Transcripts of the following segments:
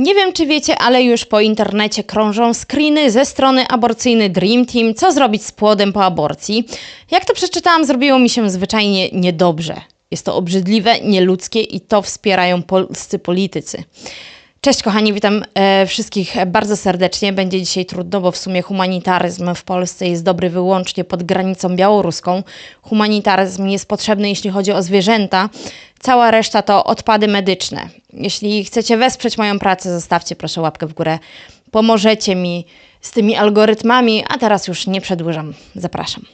Nie wiem, czy wiecie, ale już po internecie krążą screeny ze strony aborcyjny Dream Team, co zrobić z płodem po aborcji. Jak to przeczytałam, zrobiło mi się zwyczajnie niedobrze. Jest to obrzydliwe, nieludzkie i to wspierają polscy politycy. Cześć kochani, witam e, wszystkich bardzo serdecznie. Będzie dzisiaj trudno, bo w sumie humanitaryzm w Polsce jest dobry wyłącznie pod granicą białoruską. Humanitaryzm jest potrzebny, jeśli chodzi o zwierzęta. Cała reszta to odpady medyczne. Jeśli chcecie wesprzeć moją pracę, zostawcie proszę łapkę w górę. Pomożecie mi z tymi algorytmami, a teraz już nie przedłużam. Zapraszam.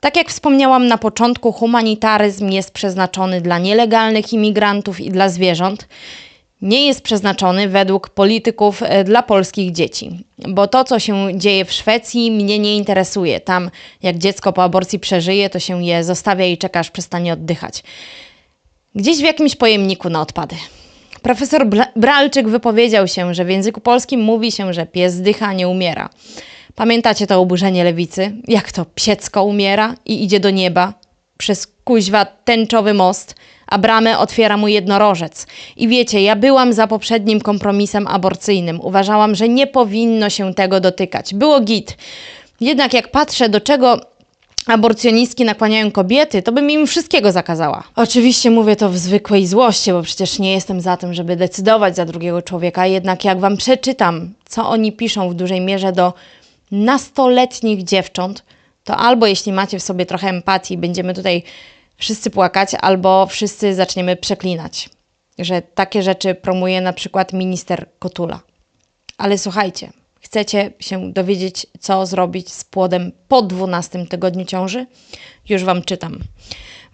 Tak jak wspomniałam na początku, humanitaryzm jest przeznaczony dla nielegalnych imigrantów i dla zwierząt. Nie jest przeznaczony według polityków e, dla polskich dzieci, bo to, co się dzieje w Szwecji, mnie nie interesuje. Tam, jak dziecko po aborcji przeżyje, to się je zostawia i czeka, aż przestanie oddychać. Gdzieś w jakimś pojemniku na odpady. Profesor Bralczyk wypowiedział się, że w języku polskim mówi się, że pies zdycha, nie umiera. Pamiętacie to oburzenie lewicy? Jak to psiecko umiera i idzie do nieba przez kuźwa tęczowy most, a bramę otwiera mu jednorożec. I wiecie, ja byłam za poprzednim kompromisem aborcyjnym. Uważałam, że nie powinno się tego dotykać. Było git. Jednak jak patrzę, do czego aborcjonistki nakłaniają kobiety, to bym im wszystkiego zakazała. Oczywiście mówię to w zwykłej złości, bo przecież nie jestem za tym, żeby decydować za drugiego człowieka. Jednak jak wam przeczytam, co oni piszą w dużej mierze do nastoletnich dziewcząt, to albo jeśli macie w sobie trochę empatii, będziemy tutaj wszyscy płakać, albo wszyscy zaczniemy przeklinać, że takie rzeczy promuje na przykład minister Kotula. Ale słuchajcie, chcecie się dowiedzieć, co zrobić z płodem po 12 tygodniu ciąży? Już Wam czytam.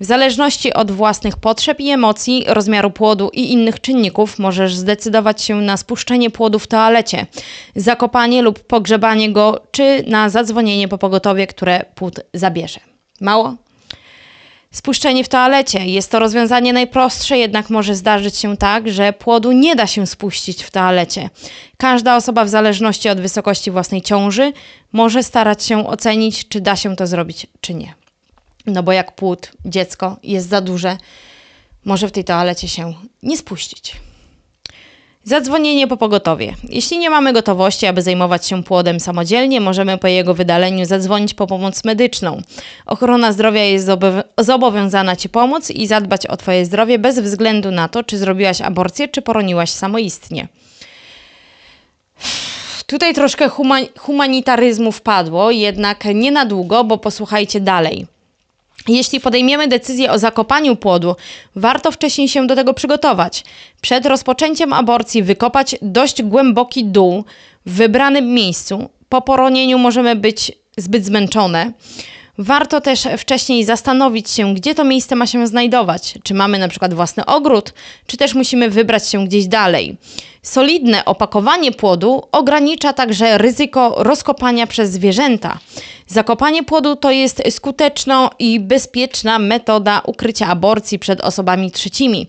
W zależności od własnych potrzeb i emocji, rozmiaru płodu i innych czynników możesz zdecydować się na spuszczenie płodu w toalecie, zakopanie lub pogrzebanie go, czy na zadzwonienie po pogotowie, które płód zabierze. Mało? Spuszczenie w toalecie jest to rozwiązanie najprostsze, jednak może zdarzyć się tak, że płodu nie da się spuścić w toalecie. Każda osoba, w zależności od wysokości własnej ciąży, może starać się ocenić, czy da się to zrobić, czy nie. No bo jak płód, dziecko jest za duże, może w tej toalecie się nie spuścić. Zadzwonienie po pogotowie. Jeśli nie mamy gotowości, aby zajmować się płodem samodzielnie, możemy po jego wydaleniu zadzwonić po pomoc medyczną. Ochrona zdrowia jest zobowiązana Ci pomóc i zadbać o Twoje zdrowie bez względu na to, czy zrobiłaś aborcję, czy poroniłaś samoistnie. Tutaj troszkę humanitaryzmu wpadło, jednak nie na długo, bo posłuchajcie dalej. Jeśli podejmiemy decyzję o zakopaniu płodu, warto wcześniej się do tego przygotować. Przed rozpoczęciem aborcji wykopać dość głęboki dół w wybranym miejscu. Po poronieniu możemy być zbyt zmęczone. Warto też wcześniej zastanowić się, gdzie to miejsce ma się znajdować. Czy mamy na przykład własny ogród, czy też musimy wybrać się gdzieś dalej. Solidne opakowanie płodu ogranicza także ryzyko rozkopania przez zwierzęta. Zakopanie płodu to jest skuteczna i bezpieczna metoda ukrycia aborcji przed osobami trzecimi.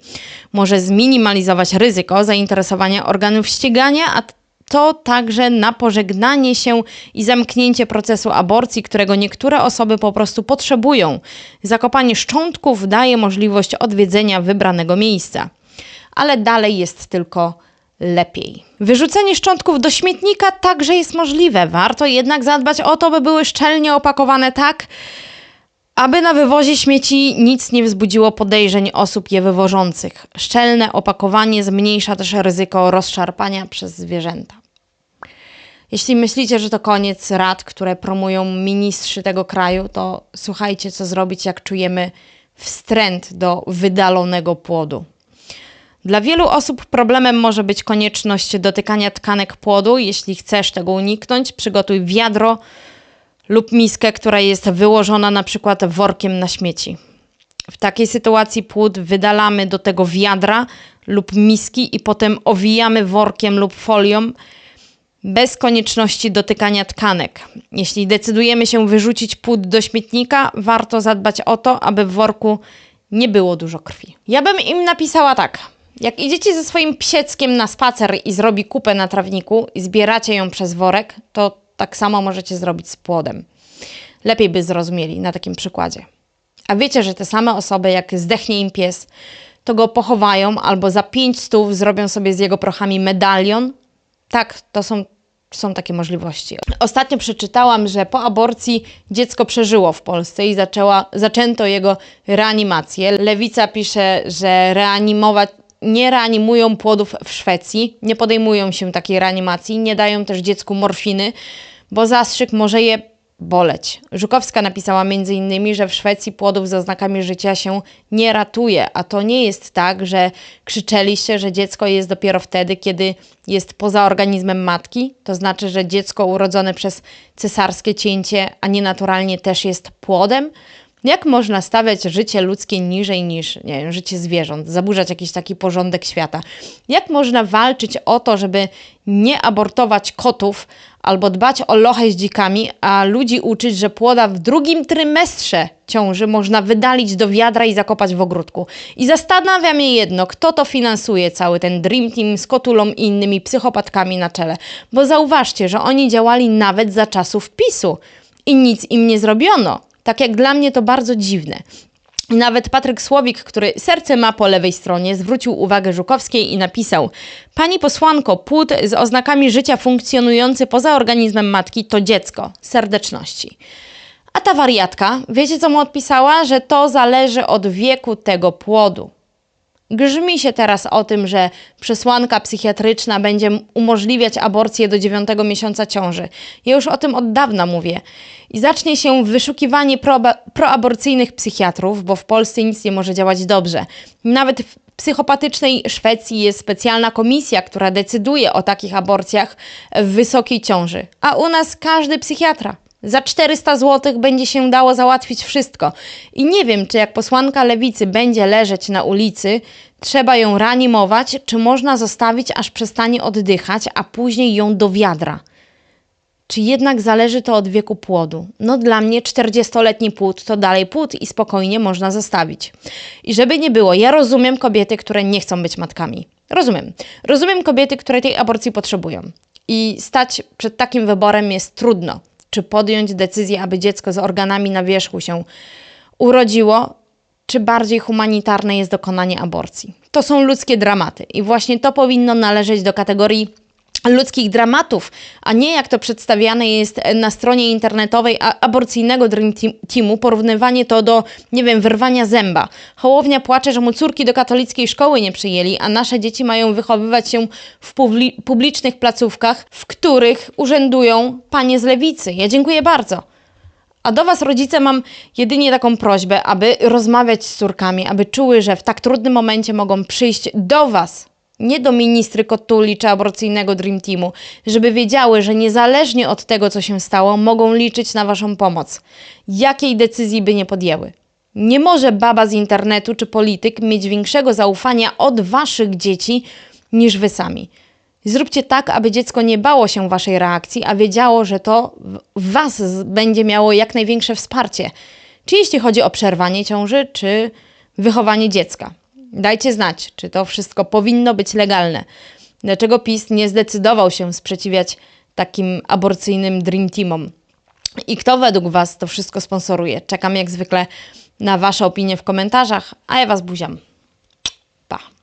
Może zminimalizować ryzyko zainteresowania organów ścigania, a to także na pożegnanie się i zamknięcie procesu aborcji, którego niektóre osoby po prostu potrzebują. Zakopanie szczątków daje możliwość odwiedzenia wybranego miejsca. Ale dalej jest tylko lepiej. Wyrzucenie szczątków do śmietnika także jest możliwe. Warto jednak zadbać o to, by były szczelnie opakowane tak, aby na wywozie śmieci nic nie wzbudziło podejrzeń osób je wywożących. Szczelne opakowanie zmniejsza też ryzyko rozszarpania przez zwierzęta. Jeśli myślicie, że to koniec rad, które promują ministrzy tego kraju, to słuchajcie, co zrobić, jak czujemy wstręt do wydalonego płodu. Dla wielu osób problemem może być konieczność dotykania tkanek płodu. Jeśli chcesz tego uniknąć, przygotuj wiadro lub miskę, która jest wyłożona na przykład workiem na śmieci. W takiej sytuacji płód wydalamy do tego wiadra lub miski i potem owijamy workiem lub folią bez konieczności dotykania tkanek. Jeśli decydujemy się wyrzucić płód do śmietnika, warto zadbać o to, aby w worku nie było dużo krwi. Ja bym im napisała tak. Jak idziecie ze swoim psieckiem na spacer i zrobi kupę na trawniku i zbieracie ją przez worek, to tak samo możecie zrobić z płodem. Lepiej by zrozumieli na takim przykładzie. A wiecie, że te same osoby, jak zdechnie im pies, to go pochowają albo za pięć stów zrobią sobie z jego prochami medalion? Tak, to są, są takie możliwości. Ostatnio przeczytałam, że po aborcji dziecko przeżyło w Polsce i zaczęła, zaczęto jego reanimację. Lewica pisze, że reanimować nie reanimują płodów w Szwecji, nie podejmują się takiej reanimacji, nie dają też dziecku morfiny, bo zastrzyk może je boleć. Żukowska napisała m.in., że w Szwecji płodów z oznakami życia się nie ratuje, a to nie jest tak, że krzyczeliście, że dziecko jest dopiero wtedy, kiedy jest poza organizmem matki. To znaczy, że dziecko urodzone przez cesarskie cięcie, a nie naturalnie też jest płodem. Jak można stawiać życie ludzkie niżej niż nie wiem, życie zwierząt, zaburzać jakiś taki porządek świata? Jak można walczyć o to, żeby nie abortować kotów albo dbać o lochę z dzikami, a ludzi uczyć, że płoda w drugim trymestrze ciąży można wydalić do wiadra i zakopać w ogródku? I zastanawia mnie jedno, kto to finansuje cały ten Dream Team z Kotulą i innymi psychopatkami na czele? Bo zauważcie, że oni działali nawet za czasów PiSu i nic im nie zrobiono. Tak jak dla mnie to bardzo dziwne. Nawet Patryk Słowik, który serce ma po lewej stronie, zwrócił uwagę Żukowskiej i napisał: Pani posłanko, płód z oznakami życia funkcjonujący poza organizmem matki to dziecko serdeczności. A ta wariatka, wiecie co mu odpisała? Że to zależy od wieku tego płodu. Grzmi się teraz o tym, że przesłanka psychiatryczna będzie umożliwiać aborcję do dziewiątego miesiąca ciąży. Ja już o tym od dawna mówię. I zacznie się wyszukiwanie proba- proaborcyjnych psychiatrów, bo w Polsce nic nie może działać dobrze. Nawet w psychopatycznej Szwecji jest specjalna komisja, która decyduje o takich aborcjach w wysokiej ciąży. A u nas każdy psychiatra. Za 400 zł będzie się dało załatwić wszystko. I nie wiem, czy jak posłanka lewicy będzie leżeć na ulicy, trzeba ją reanimować, czy można zostawić, aż przestanie oddychać, a później ją do wiadra. Czy jednak zależy to od wieku płodu? No dla mnie 40-letni płód to dalej płód i spokojnie można zostawić. I żeby nie było, ja rozumiem kobiety, które nie chcą być matkami. Rozumiem. Rozumiem kobiety, które tej aborcji potrzebują. I stać przed takim wyborem jest trudno. Czy podjąć decyzję, aby dziecko z organami na wierzchu się urodziło, czy bardziej humanitarne jest dokonanie aborcji. To są ludzkie dramaty i właśnie to powinno należeć do kategorii ludzkich dramatów, a nie jak to przedstawiane jest na stronie internetowej aborcyjnego Dream Team- Teamu, porównywanie to do, nie wiem, wyrwania zęba. Hołownia płacze, że mu córki do katolickiej szkoły nie przyjęli, a nasze dzieci mają wychowywać się w publi- publicznych placówkach, w których urzędują panie z lewicy. Ja dziękuję bardzo. A do Was, rodzice, mam jedynie taką prośbę, aby rozmawiać z córkami, aby czuły, że w tak trudnym momencie mogą przyjść do Was, nie do ministry Kotuli czy aborcyjnego Dream Teamu, żeby wiedziały, że niezależnie od tego, co się stało, mogą liczyć na Waszą pomoc, jakiej decyzji by nie podjęły. Nie może baba z internetu czy polityk mieć większego zaufania od Waszych dzieci niż Wy sami. Zróbcie tak, aby dziecko nie bało się waszej reakcji, a wiedziało, że to was będzie miało jak największe wsparcie. Czy jeśli chodzi o przerwanie ciąży, czy wychowanie dziecka. Dajcie znać, czy to wszystko powinno być legalne. Dlaczego PiS nie zdecydował się sprzeciwiać takim aborcyjnym Dream Teamom? I kto według Was to wszystko sponsoruje? Czekam jak zwykle na Wasze opinie w komentarzach, a ja Was buziam. Pa!